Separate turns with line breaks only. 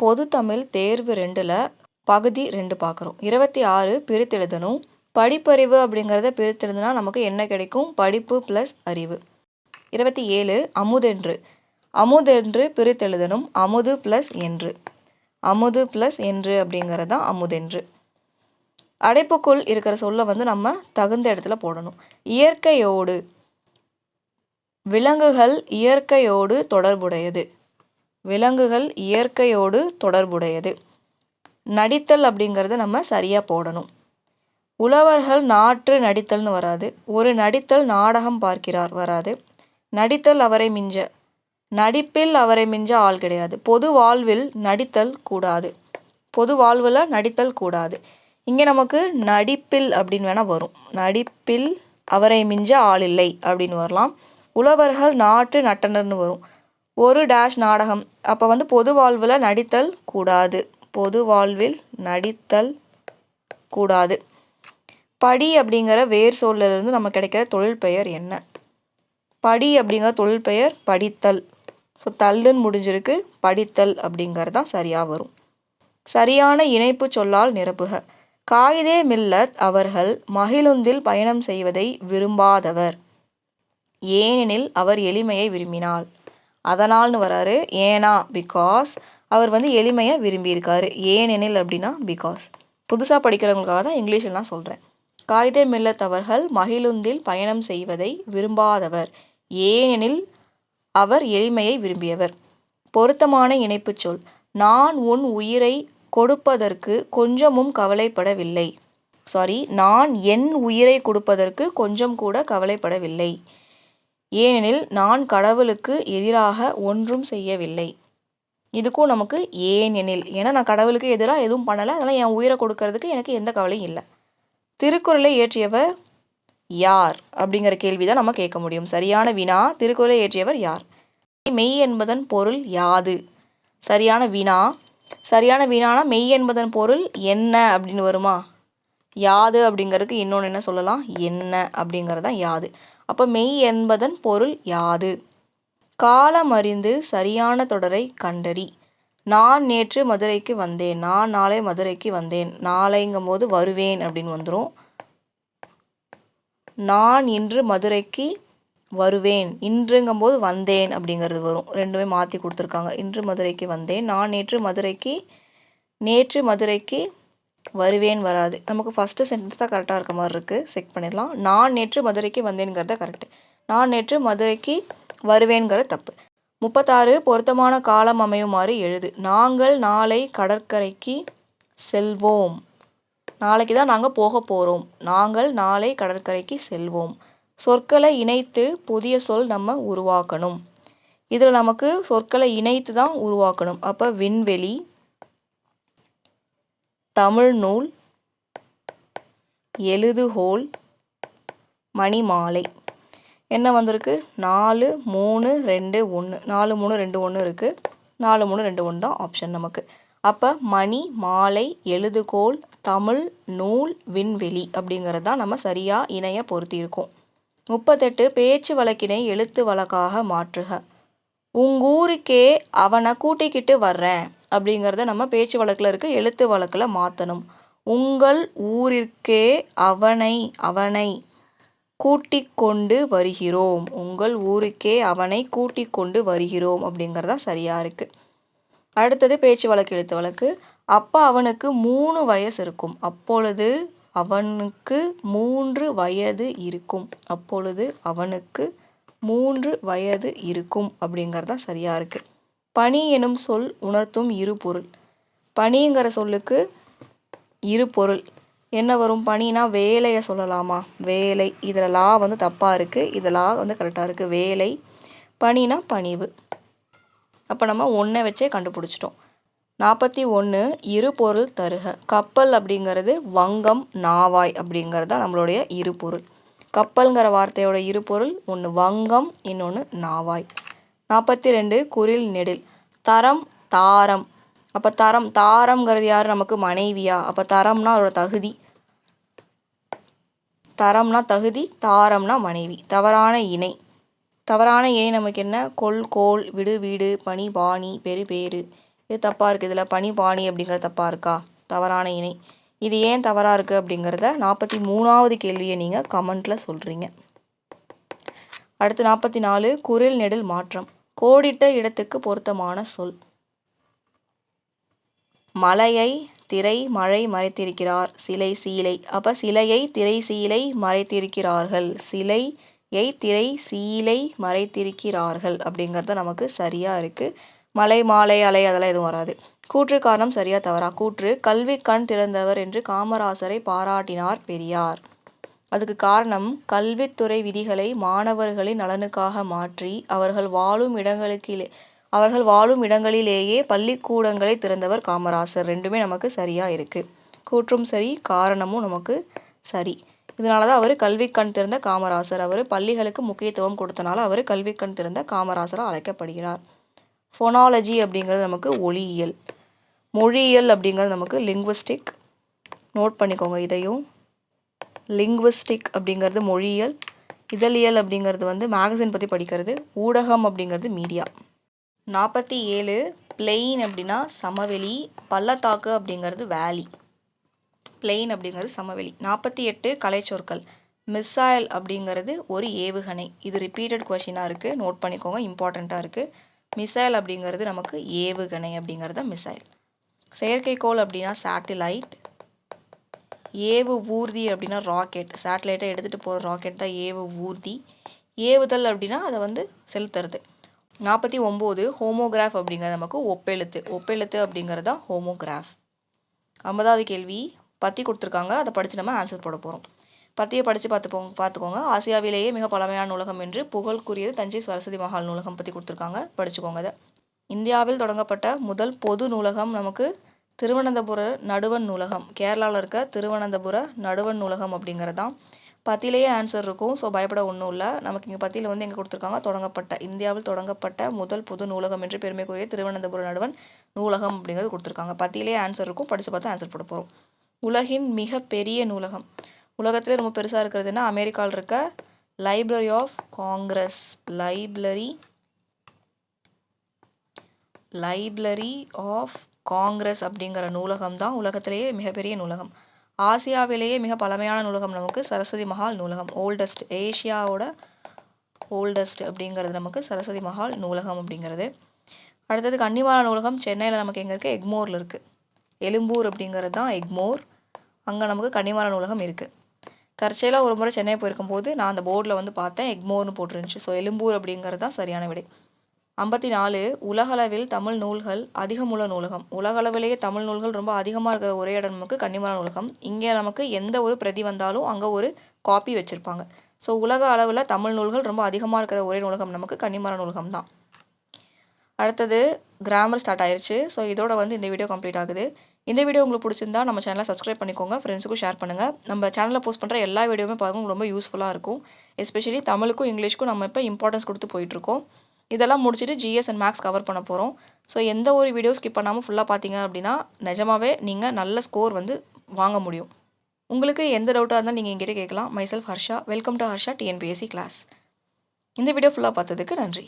பொது தமிழ் தேர்வு ரெண்டில் பகுதி ரெண்டு பார்க்குறோம் இருபத்தி ஆறு பிரித்தெழுதணும். படிப்பறிவு அப்படிங்கிறத பிரித்தெழுதுனா நமக்கு என்ன கிடைக்கும்? படிப்பு ப்ளஸ் அறிவு. இருபத்தி ஏழு அமுதென்று. அமுதென்று பிரித்தெழுதணும். அமுது ப்ளஸ் என்று. அமுது ப்ளஸ் என்று அப்படிங்கிறது தான் அமுதென்று. அடைப்புக்குள் இருக்கிற சொல்லை வந்து நம்ம தகுந்த இடத்துல போடணும். இயற்கையோடு. விலங்குகள் இயற்கையோடு தொடர்புடையது. விலங்குகள் இயற்கையோடு தொடர்புடையது. நடித்தல் அப்படிங்கிறத நம்ம சரியாக போடணும். உழவர்கள் நாற்று நடித்தல்னு வராது. ஒரு நடித்தல் நாடகம் பார்க்கிறார் வராது. நடித்தல் அவரை மிஞ்ச நடிப்பில் அவரை மிஞ்ச ஆள் கிடையாது. பொது வாழ்வில் நடித்தல் கூடாது. பொது வாழ்வில் நடித்தல் கூடாது. இங்கே நமக்கு நடிப்பில் அப்படின்னு வேணால் வரும். நடிப்பில் அவரை மிஞ்ச ஆள் இல்லை அப்படின்னு வரலாம். உழவர்கள் நாட்டு நட்டனர்னு வரும். ஒரு டேஷ் நாடகம். அப்போ வந்து பொது வாழ்வில் நடித்தல் கூடாது. பொது வாழ்வில் நடித்தல் கூடாது. படி அப்படிங்கிற வேர் சொல்லிருந்து நம்ம கிடைக்கிற தொழில் பெயர் என்ன? படி அப்படிங்கிற தொழில் பெயர் படித்தல். ஸோ தள்ளுன்னு முடிஞ்சிருக்கு படித்தல் அப்படிங்கிறது தான் சரியாக வரும். சரியான இணைப்பு சொல்லால் நிரப்புக. காயிதே மில்லத் அவர்கள் மகிழுந்தில் பயணம் செய்வதை விரும்பாதவர். ஏனெனில் அவர் எளிமையை விரும்பினாள் அதனால்னு வராரு ஏனா பிகாஸ் அவர் வந்து எளிமையை விரும்பியிருக்காரு. ஏனெனில் அப்படின்னா பிகாஸ் புதுசாக படிக்கிறவங்களுக்காக தான் இங்கிலீஷில் நான் சொல்கிறேன் காகிதே மில்லத்தவர்கள் மகிழுந்தில் பயணம் செய்வதை விரும்பாதவர். ஏனெனில் அவர் எளிமையை விரும்பியவர். பொருத்தமான இணைப்புச் சொல். நான் உன் உயிரை கொடுப்பதற்கு கொஞ்சமும் கவலைப்படவில்லை. சாரி நான் என் உயிரை கொடுப்பதற்கு கொஞ்சம் கூட கவலைப்படவில்லை. ஏனெனில் நான் கடவுளுக்கு எதிராக ஒன்றும் செய்யவில்லை. இதுக்கும் நமக்கு ஏனெனில் ஏன்னா நான் கடவுளுக்கு எதிராக எதுவும் பண்ணலை அதனால் என் உயிரை கொடுக்கறதுக்கு எனக்கு எந்த கவலையும் இல்லை. திருக்குறளை இயற்றியவர் யார்? அப்படிங்கிற கேள்வி தான் நம்ம கேட்க முடியும். சரியான வினா திருக்குறளை இயற்றியவர் யார்? மெய் என்பதன் பொருள் யாது? சரியான வினா சரியான வினானா மெய் என்பதன் பொருள் என்ன அப்படின்னு வருமா? யாது அப்படிங்கிறதுக்கு இன்னொன்று என்ன சொல்லலாம்? என்ன அப்படிங்கிறது தான் யாது. அப்போ மெய் என்பதன் பொருள் யாது? காலம் அறிந்து சரியான தொடரை கண்டறி. நான் நேற்று மதுரைக்கு வந்தேன். நான் நாளை மதுரைக்கு வந்தேன். நாளைங்கும் போது வருவேன் அப்படின்னு வந்துடும் நான் இன்று மதுரைக்கு வருவேன். இன்றுங்கும் போது வந்தேன் அப்படிங்கிறது வரும். ரெண்டுமே மாற்றி கொடுத்துருக்காங்க. இன்று மதுரைக்கு வந்தேன். நான் நேற்று மதுரைக்கு நேற்று மதுரைக்கு வருவேன் வராது. நமக்கு ஃபஸ்ட்டு சென்டென்ஸ் தான் கரெக்டாக இருக்க மாதிரி இருக்குது செக் பண்ணிடலாம். நான் நேற்று மதுரைக்கு வந்தேங்கிறத கரெக்டு நான் நேற்று மதுரைக்கு வருவேங்கிற தப்பு. முப்பத்தாறு பொருத்தமான காலம் அமையுமாறு எழுது. நாங்கள் நாளை கடற்கரைக்கு செல்வோம். நாளைக்கு தான் நாங்கள் போக போகிறோம் நாங்கள் நாளை கடற்கரைக்கு செல்வோம். சொற்களை இணைத்து புதிய சொல் நம்ம உருவாக்கணும். இதில் நமக்கு சொற்களை இணைத்து தான் உருவாக்கணும். அப்போ விண்வெளி தமிழ் நூல் எழுதுகோல் மணிமாலை. என்ன வந்திருக்கு? நாலு மூணு ரெண்டு ஒன்று நாலு மூணு ரெண்டு ஒன்று இருக்குது நாலு மூணு ரெண்டு ஒன்று தான் ஆப்ஷன் நமக்கு. அப்போ மணி மாலை எழுதுகோல் தமிழ் நூல் விண்வெளி அப்படிங்கிறது தான் நம்ம சரியாக இணைய பொருத்தியிருக்கோம். முப்பத்தெட்டு பேச்சு வழக்கினை எழுத்து வழக்காக மாற்றுக. உங்கூருக்கே அவனை கூட்டிக்கிட்டு வர்றேன் அப்படிங்கிறத நம்ம பேச்சு வழக்கில் இருக்க எழுத்து வழக்கில் மாற்றணும் உங்கள் ஊரிற்கே அவனை அவனை கூட்டிக் கொண்டு வருகிறோம். உங்கள் ஊருக்கே அவனை கூட்டிக் கொண்டு வருகிறோம் அப்படிங்கிறது தான் சரியாக இருக்குது அடுத்தது பேச்சு வழக்கு எழுத்து வழக்கு. அப்போ அவனுக்கு மூணு வயசு இருக்கும். அப்பொழுது அவனுக்கு மூன்று வயது இருக்கும். அப்பொழுது அவனுக்கு மூன்று வயது இருக்கும் அப்படிங்கிறது தான் சரியாக இருக்குது பனி எனும் சொல் உணர்த்தும் இரு பொருள். பனிங்கிற சொல்லுக்கு இரு பொருள். என்ன வரும்? பனினா வேலையை சொல்லலாமா? வேலை. இதில் லா வந்து தப்பாக இருக்குது இதில் லா வந்து கரெக்டாக இருக்குது வேலை. பனினா பணிவு. அப்போ நம்ம ஒன்றை வச்சே கண்டுபிடிச்சிட்டோம். நாற்பத்தி ஒன்று இரு பொருள் தருக. கப்பல் அப்படிங்கிறது வங்கம் நாவாய் அப்படிங்கிறது தான் நம்மளுடைய இரு பொருள். கப்பல்ங்கிற வார்த்தையோட இரு பொருள் ஒன்று வங்கம் இன்னொன்று நாவாய். நாற்பத்தி ரெண்டு குரில் நெடில். தரம் தாரம். அப்போ தரம் தாரம்ங்கிறது யார்? நமக்கு மனைவியா. அப்போ தரம்னா அதோட தகுதி. தரம்னா தகுதி தாரம்னா மனைவி. தவறான இணை. தவறான இணை நமக்கு என்ன? கொல் கோல் விடு வீடு பனி பாணி பெரு பேரு இது தப்பாக இருக்குது இதில் பனி பாணி அப்படிங்கிறது தப்பாக இருக்கா? தவறான இணை. இது ஏன் தவறாக இருக்குது அப்படிங்கிறத நாற்பத்தி மூணாவது கேள்வியை நீங்கள் கமெண்ட்டில் சொல்கிறீங்க அடுத்து நாற்பத்தி நாலு குரில் நெடில் மாற்றம். கோடிட்ட இடத்துக்கு பொருத்தமான சொல். மலையை திரை மழை மறைத்திருக்கிறார் சிலை சீலை. அப்போ சிலையை திரை சீலை மறைத்திருக்கிறார்கள். சிலையை திரை சீலை மறைத்திருக்கிறார்கள் அப்படிங்கிறது நமக்கு சரியாக இருக்குது மலை மாலை அலை அதெல்லாம் எதுவும் வராது. கூற்று காரணம் சரியா தவறா? கூற்று கல்வி கண் திறந்தவர் என்று காமராசரை பாராட்டினார் பெரியார். அதுக்கு காரணம் கல்வித்துறை விதிகளை மாணவர்களின் நலனுக்காக மாற்றி அவர்கள் வாழும் இடங்களுக்கு அவர்கள் வாழும் இடங்களிலேயே பள்ளிக்கூடங்களை திறந்தவர் காமராசர். ரெண்டுமே நமக்கு சரியாக இருக்குது கூற்றும் சரி காரணமும் நமக்கு சரி. இதனால தான் அவர் கல்வி கண் திறந்த காமராசர். அவர் பள்ளிகளுக்கு முக்கியத்துவம் கொடுத்தனால அவர் கல்வி கண் திறந்த காமராசராக அழைக்கப்படுகிறார். ஃபொனாலஜி அப்படிங்கிறது நமக்கு ஒளியியல். மொழியியல் அப்படிங்கிறது நமக்கு லிங்குவிஸ்டிக் நோட் பண்ணிக்கோங்க இதையும். லிங்குவிஸ்டிக் அப்படிங்கிறது மொழியியல். இதழியல் அப்படிங்கிறது வந்து மேகசின் பற்றி படிக்கிறது. ஊடகம் அப்படிங்கிறது மீடியா நாற்பத்தி ஏழு பிளெயின் அப்படின்னா சமவெளி பள்ளத்தாக்கு அப்படிங்கிறது வேலி பிளெயின் அப்படிங்கிறது சமவெளி. நாற்பத்தி எட்டு கலைச்சொற்கள். மிசைல் அப்படிங்கிறது ஒரு ஏவுகணை. இது ரிப்பீட்டட் கொஷினாக இருக்குது நோட் பண்ணிக்கோங்க இம்பார்ட்டண்ட்டாக இருக்குது மிசைல் அப்படிங்கிறது நமக்கு ஏவுகணை அப்படிங்கிறது மிசைல் செயற்கைக்கோள் அப்படின்னா சேட்டிலைட் ஏவு ஊர்தி அப்படின்னா ராக்கெட் சேட்டலைட்டை எடுத்துகிட்டு போகிற ராக்கெட் தான் ஏவு ஊர்தி. ஏவுதல் அப்படின்னா அதை வந்து செலுத்துறது. நாற்பத்தி ஒம்பது ஹோமோகிராஃப் அப்படிங்கிறது நமக்கு ஒப்பெழுத்து. ஒப்பெழுத்து அப்படிங்கிறது தான் ஹோமோகிராஃப் ஐம்பதாவது கேள்வி பற்றி கொடுத்துருக்காங்க அதை படித்து நம்ம ஆன்சர் போட போகிறோம் பற்றியை படித்து பார்த்துப்போங்க பார்த்துக்கோங்க. ஆசியாவிலேயே மிக பழமையான நூலகம் என்று புகழ்க்குரியது தஞ்சை சரஸ்வதி மஹால் நூலகம் பற்றி கொடுத்துருக்காங்க. படிச்சுக்கோங்க அதை இந்தியாவில் தொடங்கப்பட்ட முதல் பொது நூலகம் நமக்கு திருவனந்தபுர நடுவன் நூலகம். கேரளாவில் இருக்க திருவனந்தபுர நடுவன் நூலகம் அப்படிங்கிறது தான் பத்திலேயே ஆன்சர் இருக்கும். ஸோ பயப்பட ஒன்றும் இல்லை. நமக்கு இங்கே பத்தியில் வந்து எங்கே கொடுத்துருக்காங்க? தொடங்கப்பட்ட இந்தியாவில் தொடங்கப்பட்ட முதல் பொது நூலகம் என்று பெருமைக்குரிய திருவனந்தபுர நடுவன் நூலகம் அப்படிங்கிறது கொடுத்துருக்காங்க. பத்தியிலேயே ஆன்சர் இருக்கும். படித்து பார்த்து ஆன்சர் போட போகிறோம் உலகின் மிக பெரிய நூலகம். உலகத்திலே ரொம்ப பெருசாக இருக்கிறதுனா அமெரிக்காவில் இருக்க library of Congress library library of Congress அப்படிங்கிற நூலகம் தான் உலகத்திலேயே மிகப்பெரிய நூலகம். ஆசியாவிலேயே மிக பழமையான நூலகம் நமக்கு சரஸ்வதி மஹால் நூலகம். ஓல்டஸ்ட் ஏஷியாவோட ஓல்டஸ்ட் அப்படிங்கிறது நமக்கு சரஸ்வதி மஹால் நூலகம் அப்படிங்கிறது. அடுத்தது கன்னிமாலா நூலகம். சென்னையில் நமக்கு எங்கே இருக்குது எக்மோரில் இருக்குது எலும்பூர் அப்படிங்கிறது தான் எக்மோர். அங்கே நமக்கு கன்னிமாலா நூலகம் இருக்குது தற்செயலாக ஒரு முறை சென்னை போயிருக்கும் போது நான் அந்த போர்டில் வந்து பார்த்தேன். எக்மோர்னு போட்டுருந்துச்சு. ஸோ எலும்பூர் அப்படிங்கிறது தான் சரியான விடை. ஐம்பத்தி நாலு உலகளவில் தமிழ் நூல்கள் அதிகமுள்ள நூலகம். உலகளவிலேயே தமிழ் நூல்கள் ரொம்ப அதிகமாக இருக்கிற ஒரே இடம் நமக்கு கன்னிமர நூலகம். இங்கே நமக்கு எந்த ஒரு பிரதி வந்தாலும் அங்கே ஒரு காப்பி வச்சுருப்பாங்க. ஸோ உலக அளவில் தமிழ் நூல்கள் ரொம்ப அதிகமாக இருக்கிற ஒரே நூலகம் நமக்கு கன்னிமர நூலகம் தான். அடுத்தது கிராமர் ஸ்டார்ட் ஆயிடுச்சு ஸோ இதோட வந்து இந்த வீடியோ கம்ப்ளீட் ஆகுது. இந்த வீடியோ உங்களுக்கு பிடிச்சிருந்தா நம்ம சேனலை சப்ஸ்கிரைப் பண்ணிக்கோங்க. ஃப்ரெண்ட்ஸுக்கும் ஷேர் பண்ணுங்கள் நம்ம சேனலில் போஸ்ட் பண்ணுற எல்லா வீடியோவுமே பாருங்க ரொம்ப யூஸ்ஃபுல்லாக இருக்கும். எஸ்பெஷலி தமிழுக்கும் இங்கிலீஷ்க்கும் நம்ம இப்போ இம்பார்ட்டன்ஸ் கொடுத்து போயிட்டுருக்கோம் இதெல்லாம் முடிச்சுட்டு ஜிஎஸ் அண்ட் மேக்ஸ் கவர் பண்ண போகிறோம் ஸோ எந்த ஒரு வீடியோ ஸ்கிப் பண்ணாமல் ஃபுல்லாக பார்த்தீங்க அப்படின்னா நிஜமாவே நீங்கள் நல்ல ஸ்கோர் வந்து வாங்க முடியும். உங்களுக்கு எந்த டவுட்டாக இருந்தாலும் நீங்கள் எங்கிட்ட கேட்கலாம். Myself Harsha welcome to Harsha TNPSC class இந்த வீடியோ ஃபுல்லாக பார்த்ததுக்கு நன்றி.